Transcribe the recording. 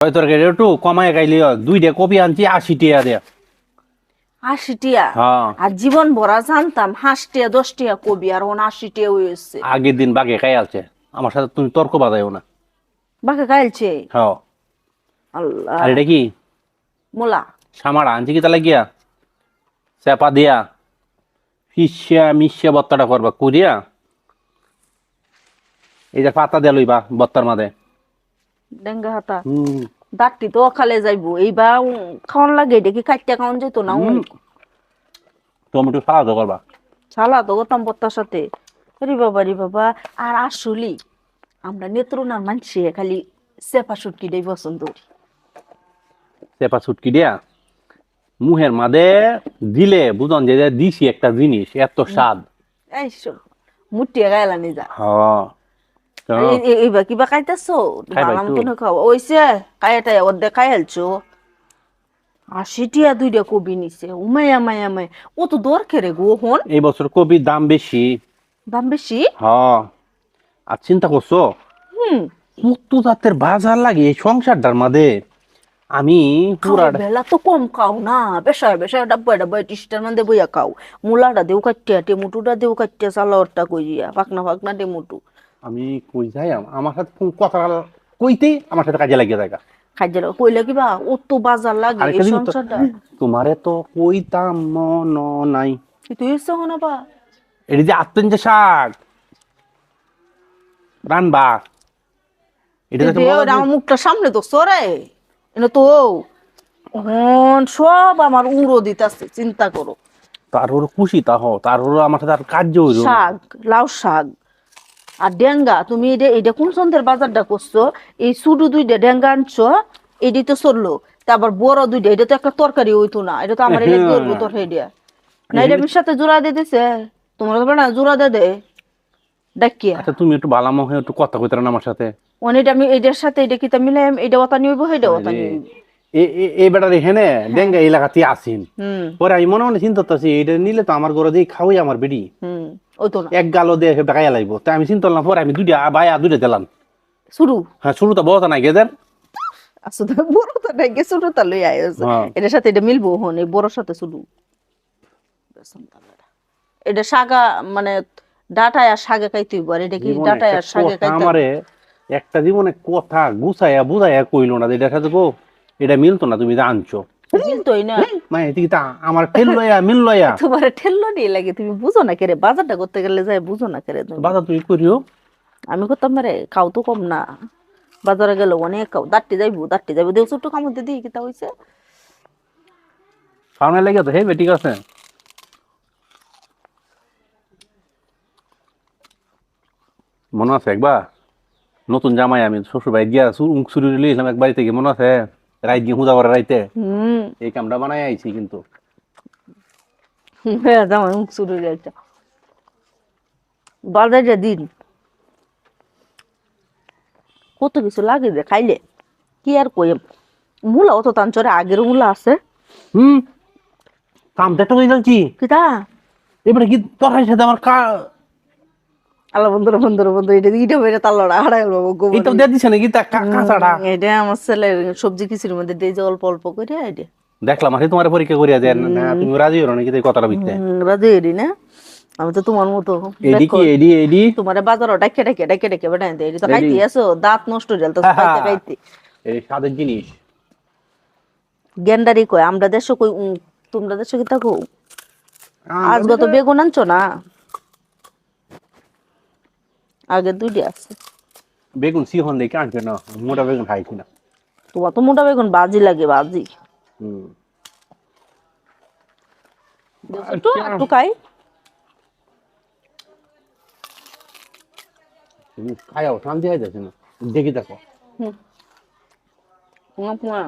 ওই তরকারি? একটু কমায় দুইটা কপি আনছি আশি টিয়া দেয়া। আশি টিয়া? হ্যাঁ। আর জীবন ভরা জানতাম হাঁস টিয়া দশ টিয়া কবি আর ওন আশি টিয়া হয়েছে আগের দিন বাগে খাই আছে আমার সাথে তুমি তর্ক বাজাইও না। বাকে গাইলছে হ্যাঁ। আল্লাহ। আর এটা কি? মোলা। সামারা আনছি কি তাহলে গিয়া চেপা দিয়া। ফিসিয়া মিশিয়া বত্তাটা করবা করিয়া। এই যে পাতা দিয়া লইবা বত্তার মাঝে। ডেঙ্গা হাতা। দাঁতটি তো যাইবো। এইবার খাওয়ান লাগে এটা কি কাটতে খাওয়ান যেত না। টমেটো সালাদ করবা পত্তার সাথে। রে বাবা রে বাবা। আর আসলি আমরা নেত্রনার মানছি খালি সেপা সুটকিটাই পছন্দ করি চেপা ছুটকি দিয়া? মুহের মাঝে দিলে বুঝন যে দিছি একটা জিনিস এত স্বাদ। এই মুটিয়া নি যা। হ্যাঁ। তো এই- এই- কিবা খাইতেছো কেন খাও খাইয়াটাই অর্ধেক খাই হেলছো আশি টিয়া দুইটা কবি নিছে মায়া মায়া ও তো গো হন এই বছর দাম বেশি দাম বেশি হ্যাঁ আর চিন্তা করছ হুম মুক্ত জাতের বাজার লাগে এই সংসারটার মাঝে আমি পুরা বেলা তো কম খাও না বেসার বেসার ডাব্বা ডাব্বা টিস্টার মানে বইয়া খাও মুলাটা দেও কাটিয়া টেমুটুটা দেও কাটিয়া সালাওয়ারটা কইয়া পাকনা পাকনা টেমুটু আমি কই যাই আমার সাথে ফোন কথা কইতেই আমার সাথে কাজে লাগিয়ে দেখা খাইজা কইলে কিবা বাজার লাগে এই সংসারটা? তোমারে তো কইতাম মন নাই। তুই এসে হনা বা? এটি যে আত্মন যে শাক রানবা এটা তো আমার মুখটা সামনে তো সরে এনে তো হন সব আমার উড়ো দিতাছে চিন্তা করো। তার ওর খুশি তা হো তার ওর আমার সাথে আর না। শাক লাউ শাক। আর ডেঙ্গা তুমি এটা এটা কোন সন্ধ্যের বাজারটা করছ এই শুধু দুইটা ডেঙ্গা আনছো এটি তো চলল। তারপর বড় দুইটা এটা তো একটা তরকারি হইতো না এটা তো আমার হ্যাঁ। করব দিয়া। না এটা সাথে জোড়া দিয়ে দিছে তোমার তো না জোড়া দে। দে ডাকিয়া আচ্ছা তুমি একটু বালাম হয়ে একটু কথা কইতে না আমার সাথে। আমি এটার সাথে এটা কিতা এটা এটা এ- এই বেটার এখানে ডেঙ্গা এলাকাতে আসিন। হুম। পরে আমি মনে মনে চিন্তা এটা নিলে তো আমার ঘরে দিয়ে খাওয়াই আমার বেডি। হুম। ওই তো না। এক গালো দিয়ে দেখাইয়া লাগবো তাই আমি চিন্তা করলাম পরে আমি দুইটা বায়া দুইটা দিলাম। শুরু? হ্যাঁ শুরু তো বড় নাই গেদের আসলে বড় তো নাই গে ছোট তা লই হ্যাঁ। এটার সাথে এটা মিলবো হন এই বড়র সাথে শুরু। এটা শাগা মানে ডাটায় আর শাগে খাইতে হইব আর এটা কি ডাটায় আর একটা শাগে খাইতে আমারে একটা জীবনে কথা গুছাইয়া বুঝাইয়া কইলো না যে এটা সাথে গো এটা মিলতো না তুমি যে না। মানে এদিকে তা আমার ফেল লইয়া মিল লইয়া তোমার ঠেললো নিয়ে লাগে তুমি বুঝো না কেরে বাজারটা করতে গেলে যায় বুঝো না কেরে তুমি। বাধা তুমি করিও। আমি করতাম রে খাও তো কম না। বাজারে গেলে অনেক খাও দাঁড়টি যাইবো দাঁড়টি যাইবো। দেও ছোট্ট কামড়তে দিই কিতা হইছে। সামনে লেগে তো হেবে ঠিক আছে মনে আছে একবার? নতুন জামাই আমি শ্বশুর বাড়ি গিয়া উঁক শুরু লিয়েছিলাম এক বাড়ি থেকে মনে আছে? রাইত গিয়ে হুদা করে রাইতে। এই কামটা বানাই আইছি কিন্তু। আমার মুখ শুরু যাচ্ছে। বাজারে দিন। কত কিছু লাগে যে খাইলে। কি আর কই মূলা অত তাঞ্চরে আগের মূলা আছে। হুম। কামটা তো যাচ্ছি কিতা? এবারে কি সাথে আমার কা আল্লাহ বন্ধুরা বন্ধুরা বন্ধু এটা ইটা বেড়ে তাল্লড়া হারাই বাবু গোবর এটা দিয়ে দিছে নাকি? তা কা- এটা আমার ছেলের সবজি মধ্যে দিয়ে যে অল্প অল্প করে এটা দেখলাম আরে তোমার পরীক্ষা করিয়া দেন। না তুমি রাজি হলো নাকি এই কথাটা বুঝতে রাজি এরি না। আমি তো তোমার মতো এডি কি এডি এডি? তোমার বাজারও ডাকে ডাকে ডাকে ডাকে বেড়াই দেয়। তো খাইতে আসো দাঁত নষ্ট হয়ে যাল তো খাইতে খাইতে। এই স্বাদের জিনিস। গেন্ডারি কয় আমরা দেশ কই তোমরা দেশে কি থাকো? আজ গত বেগুন আনছো না? আগে দুইটি আছে। বেগুন সিহন দেখে আনছে না মোটা বেগুন খাই না তোমার তো মোটা বেগুন বাজি লাগে বাজি। হুম। একটু একটু খাই। তুমি খায়াও শান্তি হয়ে যাচ্ছে না। দেখি দেখো। হুম। পুয়া পুয়া